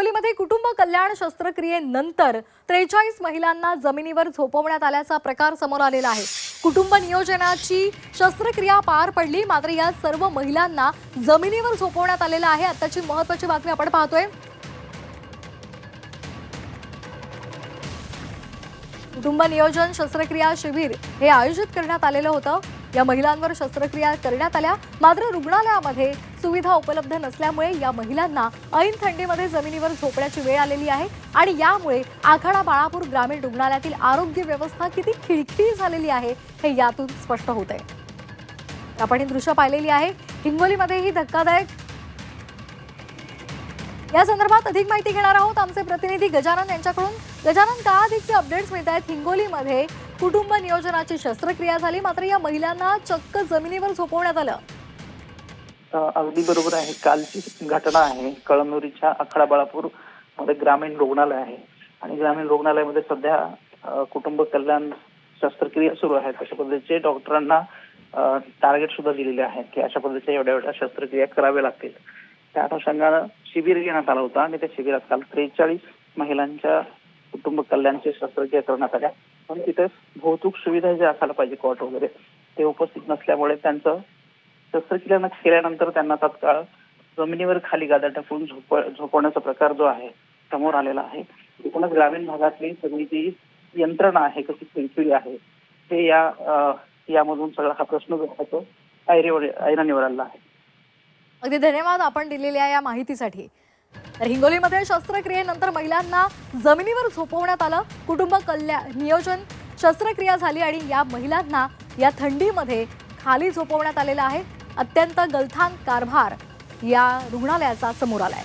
हिंगोलीमध्ये कुटुंब कल्याण शस्त्रक्रियेनंतर त्रेचाळीस महिलांना जमिनीवर झोपवण्यात आल्याचा प्रकार समोर आलेला आहे. कुटुंब नियोजनाची शस्त्रक्रिया पार पडली मात्र या सर्व महिलांना जमिनीवर झोपवण्यात आलेलं आहे. आताची महत्वाची बातमी आपण पाहतोय. कुटुंब नियोजन शस्त्रक्रिया शिबिर हे आयोजित करण्यात आलेलं होतं. या महिलांवर शस्त्रक्रिया करण्यात आल्या. मात्र रुग्णालयामध्ये सुविधा उपलब्ध नसल्यामुळे या महिलांना ऐन थंडीमध्ये जमिनीवर झोपण्याची वेळ आलेली आहे आणि यामुळे आखाडा बाळापूर ग्रामीण रुग्णालयातील आरोग्य व्यवस्था किती खिळखिळी झालेली आहे हे यातून स्पष्ट होत आहे आपण ही दृश्य पाहिलेली आहे. हिंगोलीमध्ये ही धक्कादायक या संदर्भात अधिक माहिती घेणार आहोत आमचे प्रतिनिधी गजानन यांच्याकडून. गजानन का अधिकचे अपडेट्स मिळत आहेत हिंगोलीमध्ये कुटुंब नियोजनाची शस्त्रक्रिया झाली मात्र या महिलांना चक्क जमिनीवर झोपवण्यात आलं. अगदी बरोबर आहे. कालची घटना आहे. कळमनुरीच्या आखाडा बाळापूरमध्ये ग्रामीण रुग्णालय आहे. आणि ग्रामीण रुग्णालयामध्ये सध्या कुटुंब कल्याण शस्त्रक्रिया सुरू आहेत. अशा पद्धतीचे डॉक्टरांना टार्गेट सुद्धा दिलेले आहेत की अशा पद्धतीच्या एवढ्या एवढ्या शस्त्रक्रिया कराव्या लागतील. त्या अनुषंगानं शिबिर घेण्यात आलं होतं आणि त्या शिबिरात काल त्रेचाळीस महिलांच्या कुटुंब कल्याणची शस्त्रक्रिया करण्यात आल्या. पण तिथे भौतिक सुविधा जे असायला पाहिजे कॉट वगैरे ते उपस्थित नसल्यामुळे त्यांचं शस्त्रक्रिया केल्यानंतर त्यांना तात्काळ जमिनीवर खाली गादा टाकून झोप झोपवण्याचा प्रकार जो आहे समोर आलेला आहे. एकूणच ग्रामीण भागातली सगळी जी यंत्रणा आहे कशी खिळखिळी आहे ते या यामधून सगळा हा प्रश्न जो आहे तो ऐरेवर ऐराणीवर आला आहे. अगदी धन्यवाद आपण दिलेल्या या माहितीसाठी. तर हिंगोलीमध्ये शस्त्रक्रियेनंतर महिलांना जमिनीवर झोपवण्यात आलं. कुटुंब कल्याण नियोजन शस्त्रक्रिया झाली आणि या महिलांना या थंडीमध्ये खाली झोपवण्यात आलेलं आहे. अत्यंत गलथान कारभार या रुग्णालयाचा समोर आलाय.